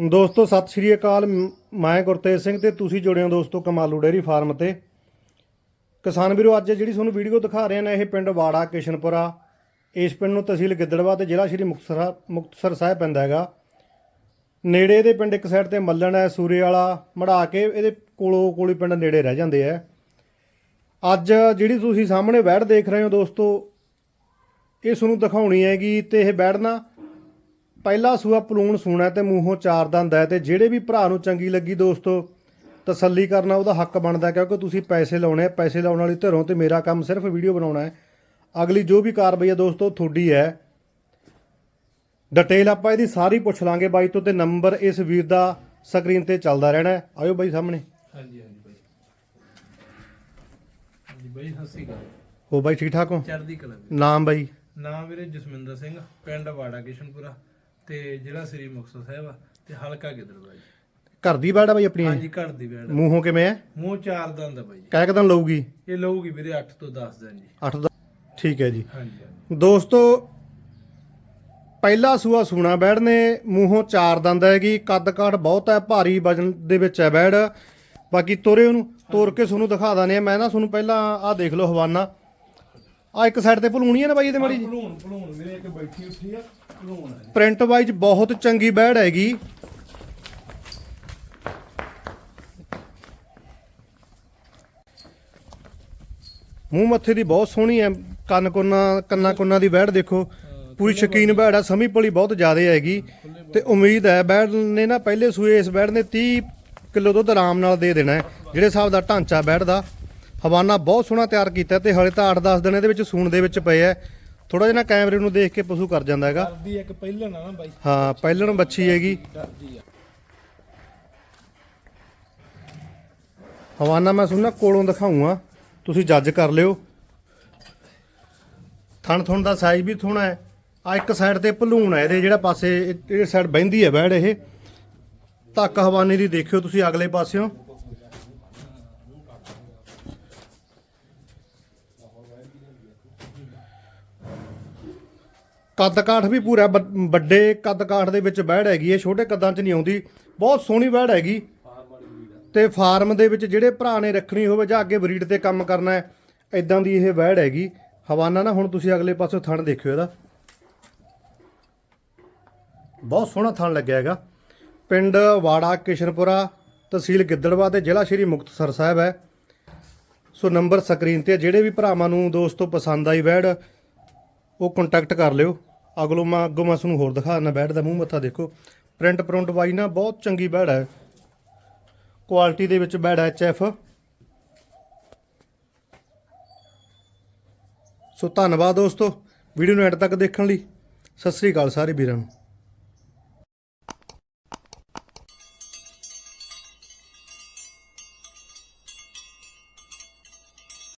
ਦੋਸਤੋ, ਸਤਿ ਸ਼੍ਰੀ ਅਕਾਲ। ਮੈਂ ਗੁਰਤੇਜ ਸਿੰਘ ਤੇ ਤੁਸੀਂ ਜੁੜੇ ਹੋ ਦੋਸਤੋ ਕਮਾਲੂ ਡੇਰੀ ਫਾਰਮ ਤੇ। ਕਿਸਾਨ ਵੀਰੋ, ਅੱਜ ਜਿਹੜੀ ਤੁਹਾਨੂੰ ਵੀਡੀਓ ਦਿਖਾ ਰਹੇ ਨੇ, ਇਹ ਪਿੰਡ ਵਾੜਾ, ਕਿਸ਼ਨਪੁਰਾ। ਇਸ ਪਿੰਡ ਨੂੰ ਤਹਿਸੀਲ ਗਿੱਦੜਵਾ ਤੇ ਜ਼ਿਲ੍ਹਾ ਸ਼੍ਰੀ ਮੁਕਤਸਰ ਮੁਕਤਸਰ ਸਾਹਿਬ ਪੈਂਦਾ ਹੈਗਾ। ਨੇੜੇ ਇਹਦੇ ਪਿੰਡ ਇੱਕ ਸਾਈਡ ਤੇ ਮੱਲਣ ਹੈ, ਸੂਰੇ ਵਾਲਾ ਮੜਾ ਕੇ ਇਹਦੇ ਕੋਲੋਂ ਕੋਲੀ ਪਿੰਡ ਨੇੜੇ ਰਹਿ ਜਾਂਦੇ ਆ ਅੱਜ ਜਿਹੜੀ ਤੁਸੀਂ ਸਾਹਮਣੇ ਵੈੜ ਦੇਖ ਰਹੇ ਹੋ ਦੋਸਤੋ, ਇਹ ਤੁਹਾਨੂੰ ਦਿਖਾਉਣੀ ਹੈਗੀ ਤੇ ਇਹ ਵੈੜ ਨਾ ਪਹਿਲਾ ਸੂਆ ਪਲੂਣ ਸੂਣਾ ਤੇ ਮੂੰਹੋਂ ਚਾਰ ਦੰਦ ਹੈ ਤੇ ਜਿਹੜੇ ਵੀ ਭਰਾ ਨੂੰ ਚੰਗੀ ਲੱਗੀ ਦੋਸਤੋ ਤਸੱਲੀ ਕਰਨਾ ਉਹਦਾ ਹੱਕ ਬਣਦਾ ਕਿਉਂਕਿ ਤੁਸੀਂ ਪੈਸੇ ਲਾਉਣੇ ਆ ਪੈਸੇ ਲਾਉਣ ਵਾਲੀ ਧਿਰੋਂ ਤੇ ਮੇਰਾ ਕੰਮ ਸਿਰਫ ਵੀਡੀਓ ਬਣਾਉਣਾ ਹੈ। ਅਗਲੀ ਜੋ ਵੀ ਕਾਰਵਾਈ ਹੈ ਦੋਸਤੋ ਤੁਹਾਡੀ ਹੈ। ਡਿਟੇਲ ਆਪਾਂ ਇਹਦੀ ਸਾਰੀ ਪੁੱਛ ਲਾਂਗੇ ਬਾਈ ਤੋਂ ਤੇ ਨੰਬਰ ਇਸ ਵੀਰ ਦਾ ਸਕਰੀਨ ਤੇ ਚੱਲਦਾ ਰਹਿਣਾ ਹੈ। ਆਇਓ ਬਾਈ ਸਾਹਮਣੇ। ਹਾਂਜੀ ਹਾਂਜੀ ਬਾਈ। ਹਾਂਜੀ ਬਾਈ ਸਤਿ ਸ਼੍ਰੀ ਅਕਾਲ। ਹੋ ਬਾਈ ਠੀਕ ਠਾਕ ਹੋ? ਚੜ੍ਹਦੀ ਕਲਾ ਵੀਰੇ। ਨਾਮ ਬਾਈ? ਨਾਮ ਵੀਰੇ ਜਸਮਿੰਦਰ ਸਿੰਘ ਪਿੰਡ ਵਾੜਾ ਕਿਸ਼ਨਪੁਰਾ। ਤੇ ਜ਼ਿਲ੍ਹਾ ਸ੍ਰੀ ਮੁਕਤਸਰ ਸਾਹਿਬ ਆ ਤੇ ਹਲਕਾ ਗਿੱਦੜਵਾ ਜੀ? ਘਰ ਦੀ ਬਾੜਾ ਬਾਈ ਆਪਣੀ? ਹਾਂਜੀ ਘਰ ਦੀ ਬੈੜ ਮੂੰਹੋਂ ਕਿਵੇਂ ਹੈ ਮੂੰਹ ਚਾਰ ਦੰਦ ਆ ਬਾਈ ਕਹਿ ਕਦਨ ਲਊਗੀ। ਇਹ ਲਊਗੀ ਵੀਰੇ 8 ਤੋਂ 10 ਦਿਨ ਜੀ। 8 ਦਾ ਠੀਕ ਹੈ ਜੀ। ਹਾਂਜੀ ਦੋਸਤੋ ਪਹਿਲਾ ਸੂਆ ਸੂਣਾ ਬੈੜ ਨੇ ਮੂੰਹੋਂ ਚਾਰ ਦੰਦ ਹੈਗੀ ਕੱਦ ਕਾਠ ਬਹੁਤ ਹੈ ਭਾਰੀ ਵਜਨ ਦੇ ਵਿੱਚ ਹੈ ਬੈੜ। ਬਾਕੀ ਤੋਰੇ ਉਹਨੂੰ ਤੋਰ ਕੇ ਤੁਹਾਨੂੰ ਦਿਖਾ ਦਾਨੇ ਆ ਮੈਂ ਨਾ ਤੁਹਾਨੂੰ ਪਹਿਲਾਂ ਆਹ ਦੇਖ ਲਓ ਹਵਾਨਾ। ਆ ਇੱਕ ਸਾਈਡ ਤੇ ਭਲੂਣੀ ਹੈ ਨਾ ਬਾਈ ਇਹਦੇ ਮਾੜੀ ਜੀ ਭਲੂਣ ਭਲੂਣ। ਵੀਰੇ ਇੱਕ ਬੈਠੀ ਉੱਠੀ ਆ ਭਲੂਣ ਆ ਜੀ। ਪ੍ਰਿੰਟ ਵਾਈਜ਼ ਬਹੁਤ ਚੰਗੀ ਬੈੜ ਹੈਗੀ। ਮੂੰਹ ਮੱਥੇ ਦੀ ਬਹੁਤ ਸੋਹਣੀ ਹੈ ਕੰਨ ਕੋਨਾ ਕੰਨਾ ਕੋਨਾ ਦੀ ਬੈੜ ਦੇਖੋ। ਪੂਰੀ ਸ਼ਕੀਨ ਬੈੜ ਹੈ ਸਮੀ ਪਲੀ ਬਹੁਤ ਜ਼ਿਆਦਾ ਹੈਗੀ। ਤੇ ਉਮੀਦ ਹੈ ਬੈੜ ਨੇ ਨਾ ਪਹਿਲੇ ਸੂਏ ਇਸ ਬੈੜ ਨੇ 30 ਕਿਲੋ ਦੁੱਧ ਆਰਾਮ ਨਾਲ ਦੇ ਦੇਣਾ ਹੈ ਜਿਹੜੇ ਹਿਸਾਬ ਦਾ ਢਾਂਚਾ ਬੈੜ ਦਾ। ਹਵਾਨਾ ਬਹੁਤ ਸੋਹਣਾ ਤਿਆਰ ਕੀਤਾ ਤੇ ਹਲੇ ਤਾਂ 8-10 ਦਿਨ ਇਹਦੇ ਵਿੱਚ ਸੂਣ ਦੇ ਵਿੱਚ ਪਏ ਹੈ ਥੋੜਾ ਜਿਹਾ ਨਾ ਕੈਮਰੇ ਨੂੰ ਦੇਖ ਕੇ ਪਸ਼ੂ ਕਰ ਜਾਂਦਾ ਹੈਗਾ। ਡਰਦੀ ਇੱਕ ਪਹਿਲਣ ਆ ਨਾ ਬਾਈ। ਹਾਂ ਪਹਿਲਣ ਬੱਚੀ ਹੈਗੀ। ਡਰਦੀ ਆ। ਹਵਾਨਾ ਮੈਂ ਸੁਣਨਾ ਕੋਲੋਂ ਦਿਖਾਉਂਗਾ ਤੁਸੀਂ ਜੱਜ ਕਰ ਲਿਓ। ਥਣ ਥਣ ਦਾ ਸਾਈਜ਼ ਵੀ ਥੋਣਾ ਹੈ। ਆ ਇੱਕ ਸਾਈਡ ਤੇ ਭਲੂਣ ਹੈ ਇਹਦੇ ਜਿਹੜਾ ਪਾਸੇ ਇਹ- ਸਾਈਡ ਬਹਿੰਦੀ ਹੈ ਬੈੜ ਇਹ। ਧੱਕ ਹਵਾਨੇ ਦੀ ਦੇਖਿਓ ਤੁਸੀਂ ਅਗਲੇ ਪਾਸਿਓਂ। ਕੱਦ ਕਾਠ ਵੀ ਪੂਰਾ ਵੱਡ- ਵੱਡੇ ਕੱਦ ਕਾਠ ਦੇ ਵਿੱਚ ਬੈੜ ਹੈਗੀ ਹੈ ਛੋਟੇ ਕੱਦਾਂ 'ਚ ਨਹੀਂ ਆਉਂਦੀ। ਬਹੁਤ ਸੋਹਣੀ ਬੈੜ ਹੈਗੀ। ਤੇ ਫਾਰਮ ਦੇ ਵਿੱਚ ਜਿਹੜੇ ਭਰਾ ਨੇ ਰੱਖਣੀ ਹੋਵੇ ਜਾਂ ਅੱਗੇ ਬਰੀਡ ਤੇ ਕੰਮ ਕਰਨਾ ਹੈ ਇਦਾਂ ਦੀ ਇਹ ਵੈੜ ਹੈਗੀ। ਹਵਾਨਾ ਨਾ, ਹੁਣ ਤੁਸੀਂ ਅਗਲੇ ਪਾਸੇ ਥਣ ਦੇਖਿਓ ਇਹਦਾ। ਬਹੁਤ ਸੋਹਣਾ ਥਣ ਲੱਗਿਆ ਹੈਗਾ। ਪਿੰਡ ਵਾੜਾ ਕਿਸ਼ਨਪੁਰਾ ਤਹਿਸੀਲ ਗਿੱਦੜਵਾ ਤੇ ਜ਼ਿਲ੍ਹਾ ਸ਼੍ਰੀ ਮੁਕਤਸਰ ਸਾਹਿਬ ਹੈ। ਸੋ ਨੰਬਰ ਸਕਰੀਨ ਤੇ ਜਿਹੜੇ ਵੀ ਭਰਾਵਾਂ ਨੂੰ ਦੋਸਤੋ ਪਸੰਦ ਆਈ ਵੈੜ ਉਹ ਕੰਟੈਕਟ ਕਰ ਲਿਓ। ਅਗਲੋ ਮੈਂ ਅੱਗੋਂ ਮੈਂ ਤੁਹਾਨੂੰ ਹੋਰ ਦਿਖਾ ਦਿੰਦਾ ਬੈਡ ਦਾ ਮੂੰਹ ਮੱਥਾ ਦੇਖੋ। ਪ੍ਰਿੰਟ ਪ੍ਰਿੰਟ ਵਾਈ ਨਾ ਬਹੁਤ ਚੰਗੀ ਬੈਡ ਹੈ। ਕੁਆਲਿਟੀ ਦੇ ਵਿੱਚ ਬੈਡ ਐਚ ਐਫ। ਸੋ ਧੰਨਵਾਦ ਦੋਸਤੋ। ਵੀਡੀਓ ਨੂੰ ਐਂਡ ਤੱਕ ਦੇਖਣ ਲਈ। ਸਤਿ ਸ੍ਰੀ ਅਕਾਲ ਸਾਰੇ ਵੀਰਾਂ ਨੂੰ।